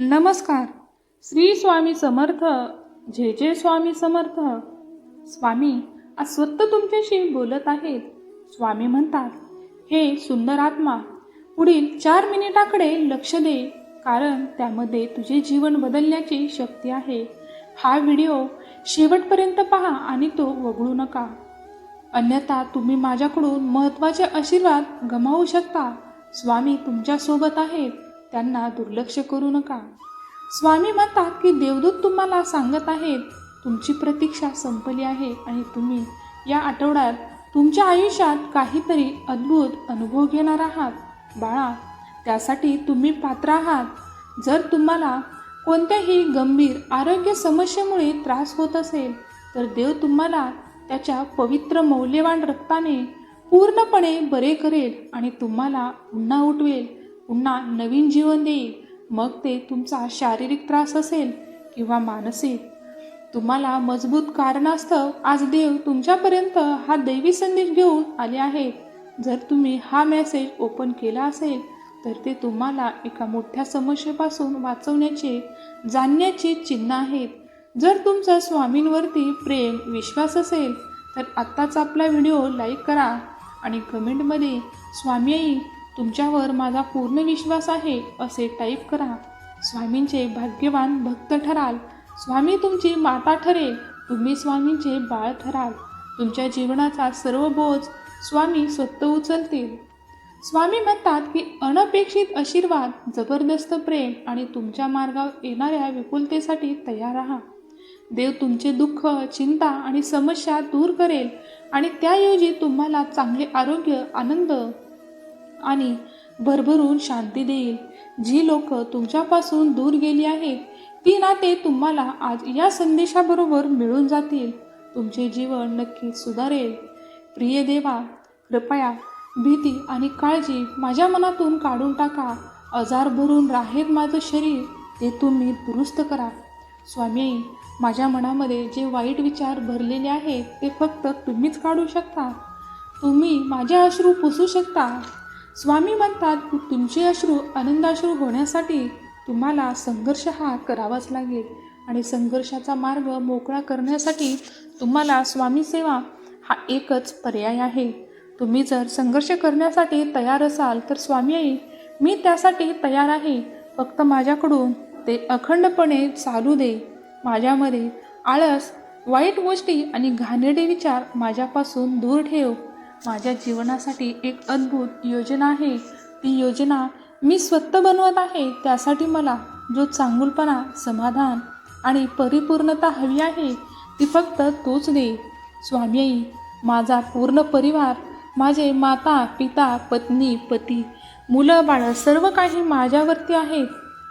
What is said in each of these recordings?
नमस्कार. श्री स्वामी समर्थ जे जे स्वामी समर्थ. स्वामी आज स्वतः तुमच्याशी बोलत आहेत. स्वामी म्हणतात हे सुंदर आत्मा पुढील चार मिनिटाकडे लक्ष दे कारण त्यामध्ये तुझे जीवन बदलण्याची शक्ती आहे. हा व्हिडिओ शेवटपर्यंत पहा आणि तो वगळू नका. अन्यथा तुम्ही माझ्याकडून महत्त्वाचे आशीर्वाद गमावू शकता. स्वामी तुमच्यासोबत आहेत. त्यांना दुर्लक्ष करू नका. स्वामी म्हणतात की देवदूत तुम्हाला सांगत आहेत तुमची प्रतीक्षा संपली आहे आणि तुम्ही या आठवड्यात तुमच्या आयुष्यात काहीतरी अद्भुत अनुभव घेणार आहात. बाळा त्यासाठी तुम्ही पात्र आहात. जर तुम्हाला कोणत्याही गंभीर आरोग्य समस्येमुळे त्रास होत असेल तर देव तुम्हाला त्याच्या पवित्र मौल्यवान रक्ताने पूर्णपणे बरे करेल आणि तुम्हाला पुन्हा उठवेल. पुन्हा नवीन जीवन देईल. मग ते तुमचा शारीरिक त्रास असेल किंवा मानसिक. तुम्हाला मजबूत कारणास्तव आज देव तुमच्यापर्यंत हा दैवी संदेश घेऊन आले आहेत जर तुम्ही हा मेसेज ओपन केला असेल तर ते तुम्हाला एका मोठ्या समस्येपासून वाचवण्याचे जाणण्याचे चिन्ह आहेत. जर तुमचा स्वामींवरती प्रेम विश्वास असेल तर आत्ताच आपला व्हिडिओ लाईक करा आणि कमेंटमध्ये स्वामी तुमच्यावर माझा पूर्ण विश्वास आहे असे टाईप करा. स्वामींचे भाग्यवान भक्त ठराल. स्वामी तुमची माता ठरेल. तुम्ही स्वामींचे बाळ ठराल. तुमच्या जीवनाचा सर्व बोज स्वामी स्वतः उचलतील. स्वामी म्हणतात की अनपेक्षित आशीर्वाद जबरदस्त प्रेम आणि तुमच्या मार्गावर येणाऱ्या विपुलतेसाठी तयार राहा. देव तुमचे दुःख चिंता आणि समस्या दूर करेल आणि त्याऐवजी तुम्हाला चांगले आरोग्य आनंद आणि भरभरून शांती देईल. जी लोक तुमच्यापासून दूर गेली आहेत ती नाते तुम्हाला आज या संदेशाबरोबर मिळून जातील. तुमचे जीवन नक्की सुधारेल. प्रिय देवा कृपया भीती आणि काळजी माझ्या मनातून काढून टाका. आजार भरून राहेत माझं शरीर ते तुम्ही दुरुस्त करा. स्वामी माझ्या मनामध्ये जे वाईट विचार भरलेले आहेत ते फक्त तुम्हीच काढू शकता. तुम्ही माझे अश्रू पुसू शकता. स्वामी म्हणतात तुमचे अश्रू आनंदाश्रू होण्यासाठी तुम्हाला संघर्ष हा करावाच लागेल आणि संघर्षाचा मार्ग मोकळा करण्यासाठी तुम्हाला स्वामी सेवा हा एकच पर्याय आहे. तुम्ही जर संघर्ष करण्यासाठी तयार असाल तर स्वामी आई मी त्यासाठी तयार आहे. फक्त माझ्याकडून ते अखंडपणे चालू दे. माझ्यामध्ये आळस वाईट गोष्टी आणि घाणेरडे विचार माझ्यापासून दूर ठेव. माझ्या जीवनासाठी एक अद्भुत योजना आहे. ती योजना मी स्वतः बनवत आहे. त्यासाठी मला जो चांगुलपणा समाधान आणि परिपूर्णता हवी आहे ती फक्त तोच दे. स्वामी आई माझा पूर्ण परिवार माझे माता पिता पत्नी पती मुलं बाळं सर्व काही माझ्यावरती आहेत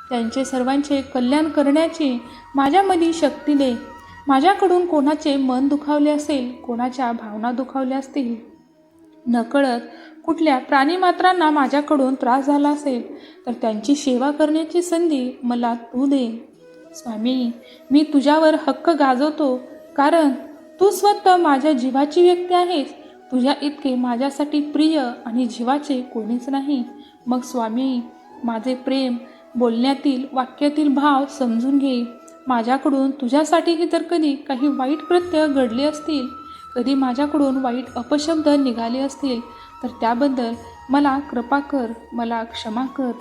त्यांचे सर्वांचे कल्याण करण्याची माझ्यामध्ये शक्ती दे. माझ्याकडून कोणाचे मन दुखावले असेल कोणाच्या भावना दुखावल्या असतील नकळत कुठल्या प्राणीमात्रांना माझ्याकडून त्रास झाला असेल तर त्यांची सेवा करण्याची संधी मला तू दे. स्वामी मी तुझ्यावर हक्क गाजवतो कारण तू स्वतः माझ्या जीवाची व्यक्ती आहेस. तुझ्या इतके माझ्यासाठी प्रिय आणि जीवाचे कोणीच नाही. मग स्वामी माझे प्रेम बोलण्यातील वाक्यातील भाव समजून घे. माझ्याकडून तुझ्यासाठीही जर कधी काही वाईट कृत्य घडले असतील कधी माझ्याकडून वाईट अपशब्द निघाले असतील तर त्याबद्दल मला कृपा कर मला क्षमा कर.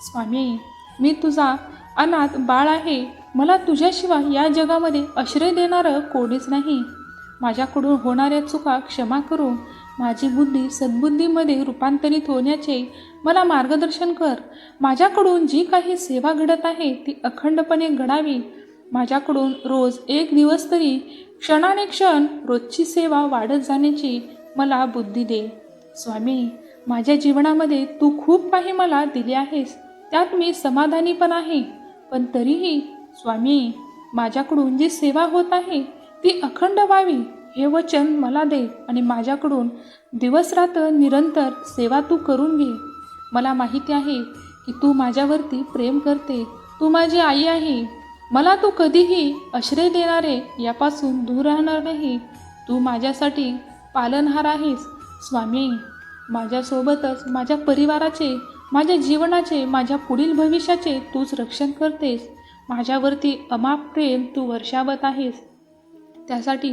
स्वामी मी तुझा अनाथ बाळ आहे. मला तुझ्याशिवाय या जगामध्ये आश्रय देणारं कोणीच नाही. माझ्याकडून होणाऱ्या चुका क्षमा करून माझी बुद्धी सद्बुद्धीमध्ये रूपांतरित होण्याचे मला मार्गदर्शन कर. माझ्याकडून जी काही सेवा घडत आहे ती अखंडपणे घडावी. माझ्याकडून रोज एक दिवस तरी क्षणाने क्षण रोजची सेवा वाढत जाण्याची मला बुद्धी दे. स्वामी माझ्या जीवनामध्ये तू खूप काही मला दिले आहेस. त्यात मी समाधानी पण आहे. पण तरीही स्वामी माझ्याकडून जी सेवा होत आहे ती अखंड व्हावी हे वचन मला दे आणि माझ्याकडून दिवसरात्र निरंतर सेवा तू करून घे. मला माहिती आहे की तू माझ्यावरती प्रेम करते. तू माझी आई आहे. मला तू कधीही आश्रय देणारे यापासून दूर राहणार नाही. तू माझ्यासाठी पालनहार आहेस स्वामी. माझ्यासोबतच माझ्या परिवाराचे माझ्या जीवनाचे माझ्या पुढील भविष्याचे तूच रक्षण करतेस. माझ्यावरती अमाप प्रेम तू वर्षावत आहेस. त्यासाठी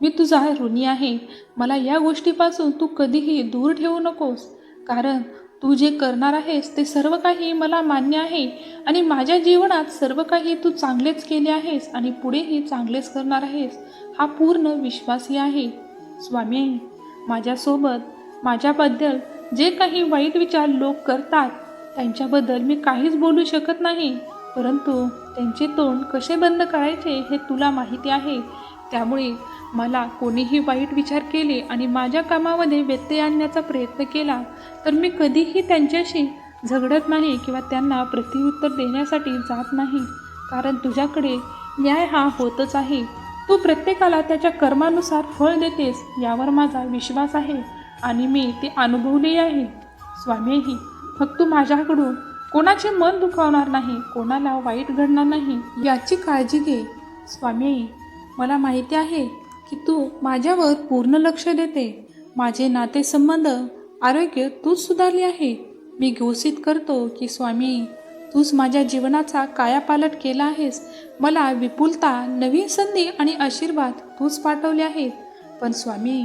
मी तुझा ऋणी आहे. मला या गोष्टीपासून तू कधीही दूर ठेवू नकोस. कारण तू जे करणार आहेस ते सर्व काही मला मान्य आहे. आणि माझ्या जीवनात सर्व काही तू चांगलेच केले आहेस आणि पुढेही चांगलेच करणार आहेस हा पूर्ण विश्वासी आहे. स्वामी माझ्यासोबत माझ्याबद्दल जे काही वाईट विचार लोक करतात त्यांच्याबद्दल मी काहीच बोलू शकत नाही. परंतु त्यांचे तोंड कसे बंद करायचे हे तुला माहिती आहे. त्यामुळे मला कोणीही वाईट विचार केले आणि माझ्या कामामध्ये व्यत्यय आणण्याचा प्रयत्न केला तर मी कधीही त्यांच्याशी झगडत नाही किंवा त्यांना प्रत्युत्तर देण्यासाठी जात नाही. कारण तुझ्याकडे न्याय हा होतच आहे. तू प्रत्येकाला त्याच्या कर्मानुसार फळ देतेस यावर माझा विश्वास आहे आणि मी ते अनुभवले आहे. स्वामीही फक्त माझ्याकडून कोणाचे मन दुखावणार नाही कोणाला वाईट घडणार नाही याची काळजी घे. स्वामी मला माहिती आहे की तू माझ्यावर पूर्ण लक्ष देते. माझे नातेसंबंध आरोग्य तूच सुधारले आहे. मी घोषित करतो की स्वामी तूच माझ्या जीवनाचा कायापालट केला आहेस. मला विपुलता नवीन संधी आणि आशीर्वाद तूच पाठवले आहेत. पण स्वामी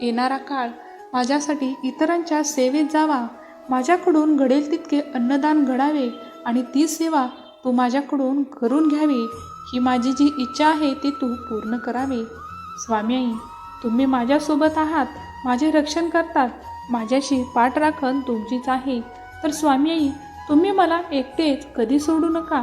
येणारा काळ माझ्यासाठी इतरांच्या सेवेत जावा. माझ्याकडून घडेल तितके अन्नदान घडावे आणि ती सेवा तू माझ्याकडून करून घ्यावी. ही माझी जी इच्छा आहे ती तू पूर्ण करावी. स्वामी आई तुम्ही माझ्यासोबत आहात माझे रक्षण करतात माझ्याशी पाठ राखण तुमचीच आहे. तर स्वामी तुम्ही मला एकटेच कधी सोडू नका.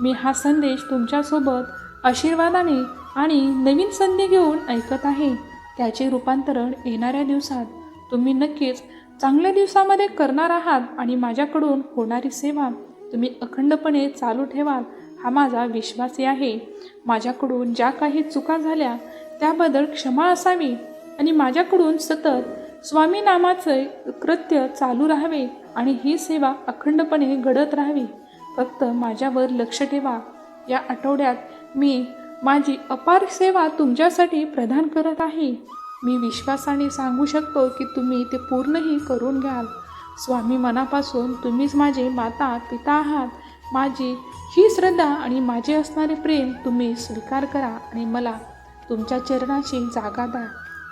मी हा संदेश तुमच्यासोबत आशीर्वादाने आणि नवीन संधी घेऊन ऐकत आहे. त्याचे रूपांतरण येणाऱ्या दिवसात. तुम्ही नक्कीच चांगल्या दिवसामध्ये करणार आहात आणि माझ्याकडून होणारी सेवा तुम्ही अखंडपणे चालू ठेवाल हा माझा विश्वासही आहे. माझ्याकडून ज्या काही चुका झाल्या त्याबद्दल क्षमा असावी आणि माझ्याकडून सतत स्वामी नामाचे कृत्य चालू राहावे आणि ही सेवा अखंडपणे घडत राहावी. फक्त माझ्यावर लक्ष ठेवा. या आठवड्यात मी माझी अपार सेवा तुमच्यासाठी प्रदान करत आहे. मी विश्वासाने सांगू शकतो की तुम्ही ते पूर्णही करून घ्याल. स्वामी मनापासून तुम्हीच माझे माता पिता आहात. माझी ही श्रद्धा आणि माझे असणारे प्रेम तुम्ही स्वीकार करा आणि मला तुमच्या चरणाशी जागा द्या.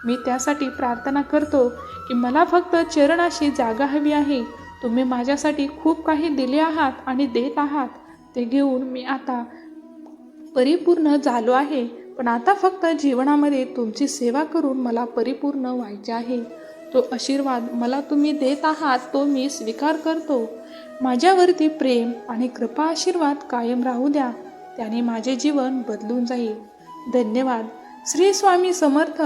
मी त्यासाठी प्रार्थना करतो की मला फक्त चरणाशी जागा हवी आहे. तुम्ही माझ्यासाठी खूप काही दिले आहात आणि देत आहात. ते घेऊन मी आता परिपूर्ण झालो आहे. पण आता फक्त जीवनामध्ये तुमची सेवा करून मला परिपूर्ण व्हायचे आहे. तो आशीर्वाद मला तुम्ही देत आहात तो मी स्वीकार करतो. माझ्यावरती प्रेम आणि कृपा आशीर्वाद कायम राहू द्या. त्याने माझे जीवन बदलून जाईल. धन्यवाद. श्री स्वामी समर्थ